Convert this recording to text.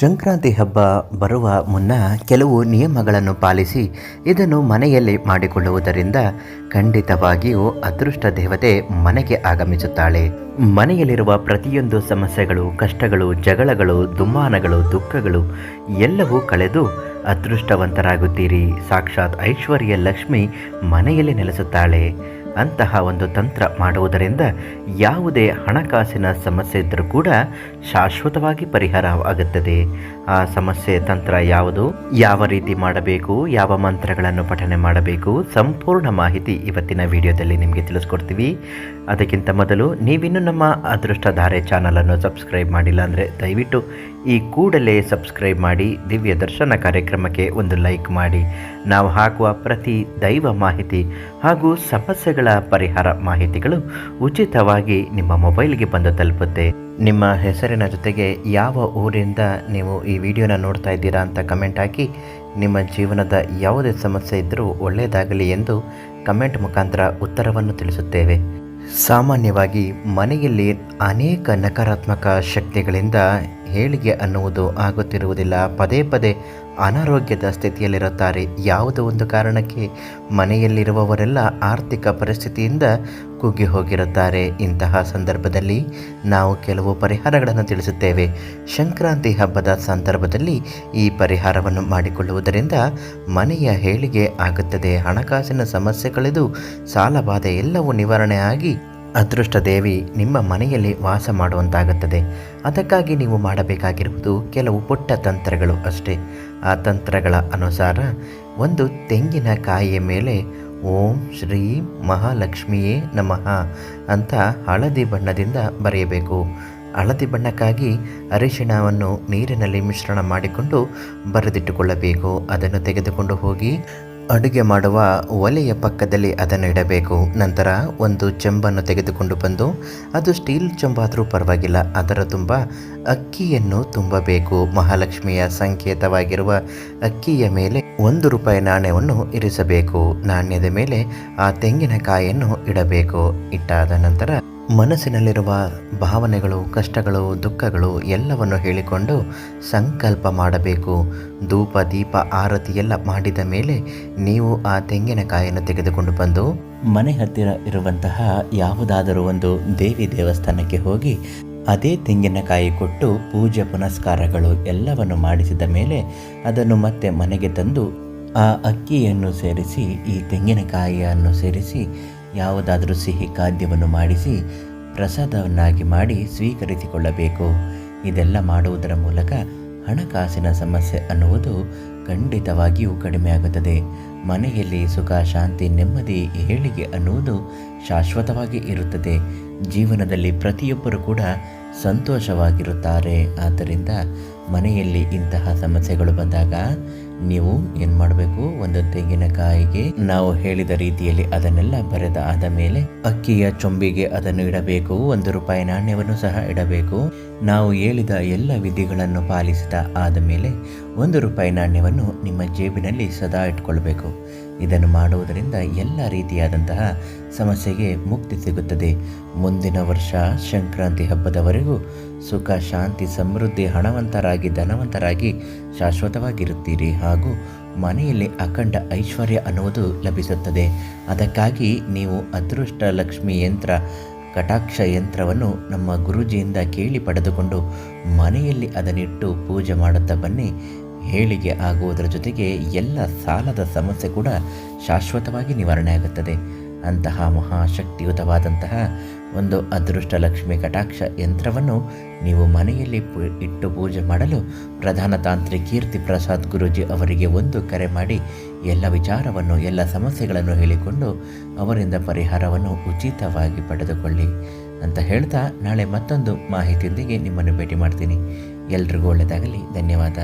ಸಂಕ್ರಾಂತಿ ಹಬ್ಬ ಬರುವ ಮುನ್ನ ಕೆಲವು ನಿಯಮಗಳನ್ನು ಪಾಲಿಸಿ ಇದನ್ನು ಮನೆಯಲ್ಲಿ ಮಾಡಿಕೊಳ್ಳುವುದರಿಂದ ಖಂಡಿತವಾಗಿಯೂ ಅದೃಷ್ಟ ದೇವತೆ ಮನೆಗೆ ಆಗಮಿಸುತ್ತಾಳೆ. ಮನೆಯಲ್ಲಿರುವ ಪ್ರತಿಯೊಂದು ಸಮಸ್ಯೆಗಳು, ಕಷ್ಟಗಳು, ಜಗಳಗಳು, ದುಮ್ಮಾನಗಳು, ದುಃಖಗಳು ಎಲ್ಲವೂ ಕಳೆದು ಅದೃಷ್ಟವಂತರಾಗುತ್ತೀರಿ. ಸಾಕ್ಷಾತ್ ಐಶ್ವರ್ಯ ಲಕ್ಷ್ಮಿ ಮನೆಯಲ್ಲಿ ನೆಲೆಸುತ್ತಾಳೆ. ಅಂತಹ ಒಂದು ತಂತ್ರ ಮಾಡುವುದರಿಂದ ಯಾವುದೇ ಹಣಕಾಸಿನ ಸಮಸ್ಯೆ ಇದ್ದರೂ ಕೂಡ ಶಾಶ್ವತವಾಗಿ ಪರಿಹಾರವಾಗುತ್ತದೆ ಆ ಸಮಸ್ಯೆ ತಂತ್ರ ಯಾವುದು? ಯಾವ ರೀತಿ ಮಾಡಬೇಕು? ಯಾವ ಮಂತ್ರಗಳನ್ನು ಪಠನೆ ಮಾಡಬೇಕು? ಸಂಪೂರ್ಣ ಮಾಹಿತಿ ಇವತ್ತಿನ ವಿಡಿಯೋದಲ್ಲಿ ನಿಮಗೆ ತಿಳಿಸ್ಕೊಡ್ತೀವಿ. ಅದಕ್ಕಿಂತ ಮೊದಲು ನೀವಿನ್ನು ನಮ್ಮ ಅದೃಷ್ಟಧಾರೆ ಚಾನಲನ್ನು ಸಬ್ಸ್ಕ್ರೈಬ್ ಮಾಡಿಲ್ಲ ಅಂದರೆ ದಯವಿಟ್ಟು ಈ ಕೂಡಲೇ ಸಬ್ಸ್ಕ್ರೈಬ್ ಮಾಡಿ, ದಿವ್ಯ ದರ್ಶನ ಕಾರ್ಯಕ್ರಮಕ್ಕೆ ಒಂದು ಲೈಕ್ ಮಾಡಿ. ನಾವು ಹಾಕುವ ಪ್ರತಿ ದೈವ ಮಾಹಿತಿ ಹಾಗೂ ಸಮಸ್ಯೆಗಳ ಪರಿಹಾರ ಮಾಹಿತಿಗಳು ಉಚಿತವಾಗಿ ನಿಮ್ಮ ಮೊಬೈಲ್ಗೆ ಬಂದು ತಲುಪುತ್ತೆ. ನಿಮ್ಮ ಹೆಸರಿನ ಜೊತೆಗೆ ಯಾವ ಊರಿಂದ ನೀವು ಈ ವಿಡಿಯೋನ ನೋಡ್ತಾ ಇದ್ದೀರಾ ಅಂತ ಕಮೆಂಟ್ ಹಾಕಿ. ನಿಮ್ಮ ಜೀವನದ ಯಾವುದೇ ಸಮಸ್ಯೆ ಇದ್ದರೂ ಒಳ್ಳೆಯದಾಗಲಿ ಎಂದು ಕಮೆಂಟ್ ಮುಖಾಂತರ ಉತ್ತರವನ್ನು ತಿಳಿಸುತ್ತೇವೆ. ಸಾಮಾನ್ಯವಾಗಿ ಮನೆಯಲ್ಲಿ ಅನೇಕ ನಕಾರಾತ್ಮಕ ಶಕ್ತಿಗಳಿಂದ ಹೇಳಿಗೆ ಅನ್ನುವುದು ಆಗುತ್ತಿರುವುದಿಲ್ಲ. ಪದೇ ಪದೇ ಅನಾರೋಗ್ಯದ ಸ್ಥಿತಿಯಲ್ಲಿರುತ್ತಾರೆ. ಯಾವುದೋ ಒಂದು ಕಾರಣಕ್ಕೆ ಮನೆಯಲ್ಲಿರುವವರೆಲ್ಲ ಆರ್ಥಿಕ ಪರಿಸ್ಥಿತಿಯಿಂದ ಕುಗ್ಗಿ ಹೋಗಿರುತ್ತಾರೆ. ಇಂತಹ ಸಂದರ್ಭದಲ್ಲಿ ನಾವು ಕೆಲವು ಪರಿಹಾರಗಳನ್ನು ತಿಳಿಸುತ್ತೇವೆ. ಸಂಕ್ರಾಂತಿ ಹಬ್ಬದ ಸಂದರ್ಭದಲ್ಲಿ ಈ ಪರಿಹಾರವನ್ನು ಮಾಡಿಕೊಳ್ಳುವುದರಿಂದ ಮನೆಯ ಹೇಳಿಗೆ ಆಗುತ್ತದೆ. ಹಣಕಾಸಿನ ಸಮಸ್ಯೆ ಕಳೆದು ಸಾಲಬಾಧೆ ಎಲ್ಲವೂ ನಿವಾರಣೆ ಆಗಿ ಅದೃಷ್ಟ ದೇವಿ ನಿಮ್ಮ ಮನೆಯಲ್ಲಿ ವಾಸ ಮಾಡುವಂತಾಗುತ್ತದೆ. ಅದಕ್ಕಾಗಿ ನೀವು ಮಾಡಬೇಕಾಗಿರುವುದು ಕೆಲವು ಪುಟ್ಟ ತಂತ್ರಗಳು ಅಷ್ಟೇ. ಆ ತಂತ್ರಗಳ ಅನುಸಾರ ಒಂದು ತೆಂಗಿನ ಕಾಯಿಯ ಮೇಲೆ ಓಂ ಶ್ರೀ ಮಹಾಲಕ್ಷ್ಮಿಯೇ ನಮಃ ಅಂತ ಹಳದಿ ಬಣ್ಣದಿಂದ ಬರೆಯಬೇಕು. ಹಳದಿ ಬಣ್ಣಕ್ಕಾಗಿ ಅರಿಶಿಣವನ್ನು ನೀರಿನಲ್ಲಿ ಮಿಶ್ರಣ ಮಾಡಿಕೊಂಡು ಬರೆದಿಟ್ಟುಕೊಳ್ಳಬೇಕು. ಅದನ್ನು ತೆಗೆದುಕೊಂಡು ಹೋಗಿ ಅಡುಗೆ ಮಾಡುವ ಒಲೆಯ ಪಕ್ಕದಲ್ಲಿ ಅದನ್ನು ಇಡಬೇಕು. ನಂತರ ಒಂದು ಚೆಂಬನ್ನು ತೆಗೆದುಕೊಂಡು ಬಂದು, ಅದು ಸ್ಟೀಲ್ ಚೆಂಬಾದರೂ ಪರವಾಗಿಲ್ಲ, ಅದರ ತುಂಬ ಅಕ್ಕಿಯನ್ನು ತುಂಬಬೇಕು. ಮಹಾಲಕ್ಷ್ಮಿಯ ಸಂಕೇತವಾಗಿರುವ ಅಕ್ಕಿಯ ಮೇಲೆ ಒಂದು ರೂಪಾಯಿ ನಾಣ್ಯವನ್ನು ಇರಿಸಬೇಕು. ನಾಣ್ಯದ ಮೇಲೆ ಆ ತೆಂಗಿನಕಾಯಿಯನ್ನು ಇಡಬೇಕು. ಇಟ್ಟಾದ ನಂತರ ಮನಸ್ಸಿನಲ್ಲಿರುವ ಭಾವನೆಗಳು, ಕಷ್ಟಗಳು, ದುಃಖಗಳು ಎಲ್ಲವನ್ನು ಹೇಳಿಕೊಂಡು ಸಂಕಲ್ಪ ಮಾಡಬೇಕು. ಧೂಪ, ದೀಪ, ಆರತಿ ಎಲ್ಲ ಮಾಡಿದ ಮೇಲೆ ನೀವು ಆ ತೆಂಗಿನಕಾಯಿಯನ್ನು ತೆಗೆದುಕೊಂಡು ಬಂದು ಮನೆ ಹತ್ತಿರ ಇರುವಂತಹ ಯಾವುದಾದರೂ ಒಂದು ದೇವಿ ದೇವಸ್ಥಾನಕ್ಕೆ ಹೋಗಿ ಅದೇ ತೆಂಗಿನಕಾಯಿ ಕೊಟ್ಟು ಪೂಜೆ ಪುನಸ್ಕಾರಗಳು ಎಲ್ಲವನ್ನು ಮಾಡಿಸಿದ ಮೇಲೆ ಅದನ್ನು ಮತ್ತೆ ಮನೆಗೆ ತಂದು ಆ ಅಕ್ಕಿಯನ್ನು ಸೇರಿಸಿ, ಈ ತೆಂಗಿನಕಾಯಿಯನ್ನು ಸೇರಿಸಿ ಯಾವುದಾದರೂ ಸಿಹಿ ಖಾದ್ಯವನ್ನು ಮಾಡಿಸಿ ಪ್ರಸಾದವನ್ನಾಗಿ ಮಾಡಿ ಸ್ವೀಕರಿಸಿಕೊಳ್ಳಬೇಕು. ಇದೆಲ್ಲ ಮಾಡುವುದರ ಮೂಲಕ ಹಣಕಾಸಿನ ಸಮಸ್ಯೆ ಅನ್ನುವುದು ಖಂಡಿತವಾಗಿಯೂ ಕಡಿಮೆಯಾಗುತ್ತದೆ. ಮನೆಯಲ್ಲಿ ಸುಖ, ಶಾಂತಿ, ನೆಮ್ಮದಿ ಹೇಳಿಗೆ ಅನ್ನುವುದು ಶಾಶ್ವತವಾಗಿ ಇರುತ್ತದೆ. ಜೀವನದಲ್ಲಿ ಪ್ರತಿಯೊಬ್ಬರು ಕೂಡ ಸಂತೋಷವಾಗಿರುತ್ತಾರೆ. ಆದ್ದರಿಂದ ಮನೆಯಲ್ಲಿ ಇಂತಹ ಸಮಸ್ಯೆಗಳು ಬಂದಾಗ ನೀವು ಏನು ಮಾಡಬೇಕು? ಒಂದು ತೆಂಗಿನಕಾಯಿಗೆ ನಾವು ಹೇಳಿದ ರೀತಿಯಲ್ಲಿ ಅದನ್ನೆಲ್ಲ ಬರೆದ ಆದ ಮೇಲೆ ಅಕ್ಕಿಯ ಚೊಂಬಿಗೆ ಅದನ್ನು ಇಡಬೇಕು, ಒಂದು ರೂಪಾಯಿ ನಾಣ್ಯವನ್ನು ಸಹ ಇಡಬೇಕು. ನಾವು ಹೇಳಿದ ಎಲ್ಲ ವಿಧಿಗಳನ್ನು ಪಾಲಿಸಿದ ಆದ ಮೇಲೆ ಒಂದು ರೂಪಾಯಿ ನಾಣ್ಯವನ್ನು ನಿಮ್ಮ ಜೇಬಿನಲ್ಲಿ ಸದಾ ಇಟ್ಕೊಳ್ಬೇಕು. ಇದನ್ನು ಮಾಡುವುದರಿಂದ ಎಲ್ಲ ರೀತಿಯಾದಂತಹ ಸಮಸ್ಯೆಗೆ ಮುಕ್ತಿ ಸಿಗುತ್ತದೆ. ಮುಂದಿನ ವರ್ಷ ಸಂಕ್ರಾಂತಿ ಹಬ್ಬದವರೆಗೂ ಸುಖ, ಶಾಂತಿ, ಸಮೃದ್ಧಿ, ಹಣವಂತರಾಗಿ, ಧನವಂತರಾಗಿ ಶಾಶ್ವತವಾಗಿರುತ್ತೀರಿ. ಹಾಗೂ ಮನೆಯಲ್ಲಿ ಅಖಂಡ ಐಶ್ವರ್ಯ ಅನ್ನುವುದು ಲಭಿಸುತ್ತದೆ. ಅದಕ್ಕಾಗಿ ನೀವು ಅದೃಷ್ಟ ಲಕ್ಷ್ಮಿ ಯಂತ್ರ, ಕಟಾಕ್ಷ ಯಂತ್ರವನ್ನು ನಮ್ಮ ಗುರೂಜಿಯಿಂದ ಕೇಳಿ ಪಡೆದುಕೊಂಡು ಮನೆಯಲ್ಲಿ ಅದನ್ನಿಟ್ಟು ಪೂಜೆ ಮಾಡುತ್ತಾ ಬನ್ನಿ. ಹೇಳಿಗೆ ಆಗುವುದರ ಜೊತೆಗೆ ಎಲ್ಲ ಸಾಲದ ಸಮಸ್ಯೆ ಕೂಡ ಶಾಶ್ವತವಾಗಿ ನಿವಾರಣೆ ಆಗುತ್ತದೆ. ಅಂತಹ ಮಹಾಶಕ್ತಿಯುತವಾದಂತಹ ಒಂದು ಅದೃಷ್ಟ ಲಕ್ಷ್ಮಿ ಕಟಾಕ್ಷ ಯಂತ್ರವನ್ನು ನೀವು ಮನೆಯಲ್ಲಿ ಇಟ್ಟು ಪೂಜೆ ಮಾಡಲು ಪ್ರಧಾನ ತಾಂತ್ರಿ ಕೀರ್ತಿ ಪ್ರಸಾದ್ ಗುರೂಜಿ ಅವರಿಗೆ ಒಂದು ಕರೆ ಮಾಡಿ ಎಲ್ಲ ವಿಚಾರವನ್ನು, ಎಲ್ಲ ಸಮಸ್ಯೆಗಳನ್ನು ಹೇಳಿಕೊಂಡು ಅವರಿಂದ ಪರಿಹಾರವನ್ನು ಉಚಿತವಾಗಿ ಪಡೆದುಕೊಳ್ಳಿ ಅಂತ ಹೇಳ್ತಾ ನಾಳೆ ಮತ್ತೊಂದು ಮಾಹಿತಿಯೊಂದಿಗೆ ನಿಮ್ಮನ್ನು ಭೇಟಿ ಮಾಡ್ತೀನಿ. ಎಲ್ರಿಗೂ ಒಳ್ಳೆಯದಾಗಲಿ. ಧನ್ಯವಾದ.